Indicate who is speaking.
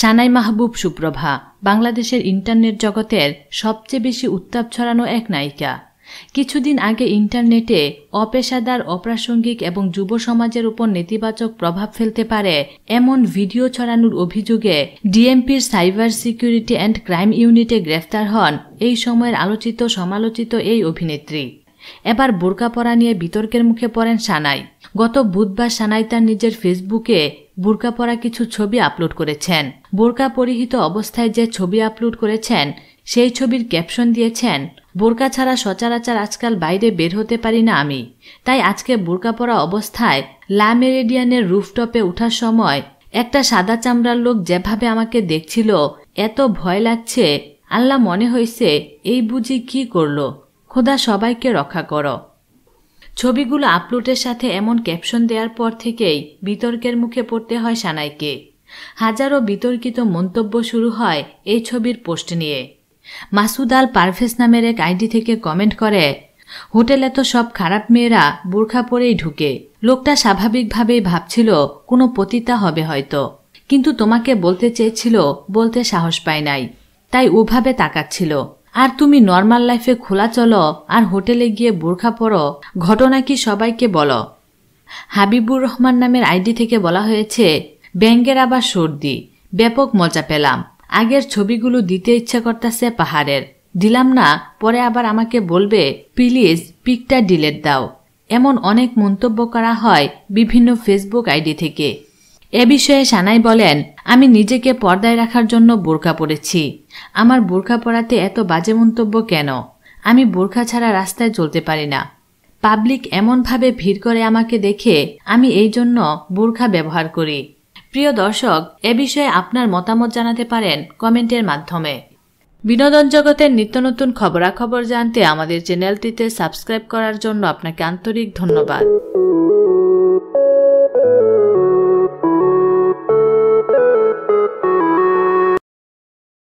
Speaker 1: সানাই মাহবুব সুপ্রভা, বাংলাদেশের ইন্টারনেট জগতের সবচেয়ে বেশি উত্তাপ ছড়ানো এক নায়িকা। কিছুদিন আগে ইন্টারনেটে অপেশাদার, অপ্রাসঙ্গিক এবং যুব সমাজের উপর নেতিবাচক প্রভাব ফেলতে পারে এমন ভিডিও ছড়ানোর অভিযোগে ডিএমপির সাইবার সিকিউরিটি অ্যান্ড ক্রাইম ইউনিটে গ্রেফতার হন এই সময়ের আলোচিত, সমালোচিত এই অভিনেত্রী। এবার বোরকা পরা নিয়ে বিতর্কের মুখে পড়েন সানাই। গত বুধবার সানাই তার নিজের ফেসবুকে বোরকা পরা কিছু ছবি আপলোড করেছেন। বোরকা পরিহিত অবস্থায় যে ছবি আপলোড করেছেন, সেই ছবির ক্যাপশন দিয়েছেন, বোরকা ছাড়া সচরাচর আজকাল বাইরে বের হতে পারি না আমি। তাই আজকে বোরকা পরা অবস্থায় লা মেরেডিয়ানের রুফটপে ওঠার সময় একটা সাদা চামড়ার লোক যেভাবে আমাকে দেখছিল, এত ভয় লাগছে। আল্লাহ মনে হয়েছে এই বুঝি কি করল? খোদা সবাইকে রক্ষা করো। ছবিগুলো আপলোডের সাথে এমন ক্যাপশন দেওয়ার পর থেকেই বিতর্কের মুখে পড়তে হয় সানাইকে। হাজারো বিতর্কিত মন্তব্য শুরু হয় এই ছবির পোস্ট নিয়ে। মাসুদ আল পারভেজ নামের এক আইডি থেকে কমেন্ট করে, হোটেলে তো সব খারাপ মেয়েরা বোরখা পরেই ঢুকে। লোকটা স্বাভাবিকভাবেই ভাবছিল কোনো পতিতা হবে হয়তো। কিন্তু তোমাকে বলতে চেয়েছিল বলতে সাহস পায় নাই। তাই ওভাবে তাকাচ্ছিল। আর তুমি নর্মাল লাইফে খোলা চলো, আর হোটেলে গিয়ে বোরখা পরো, ঘটনা কি সবাইকে বলো। হাবিবুর রহমান নামের আইডি থেকে বলা হয়েছে ব্যাঙ্গের আবার সর্দি, ব্যাপক মজা পেলাম। আগের ছবিগুলো দিতে ইচ্ছা করতেছে পাহাড়ের। দিলাম না, পরে আবার আমাকে বলবে, প্লিজ, পিকটা ডিলেট দাও। এমন অনেক মন্তব্য করা হয় বিভিন্ন ফেসবুক আইডি থেকে। এ বিষয়ে সানাই বলেন, আমি নিজেকে পর্দায় রাখার জন্য বোরখা পরেছি। আমার বোরখা পরাতে এত বাজে মন্তব্য কেন? আমি বোরখা ছাড়া রাস্তায় চলতে পারি না। পাবলিক এমনভাবে ভিড় করে আমাকে দেখে আমি এই জন্য বোরখা ব্যবহার করি। প্রিয় দর্শক, এ বিষয়ে আপনার মতামত জানাতে পারেন কমেন্টের মাধ্যমে। বিনোদন জগতের নিত্য নতুন খবরাখবর জানতে আমাদের চ্যানেলটিতে সাবস্ক্রাইব করার জন্য আপনাকে আন্তরিক ধন্যবাদ।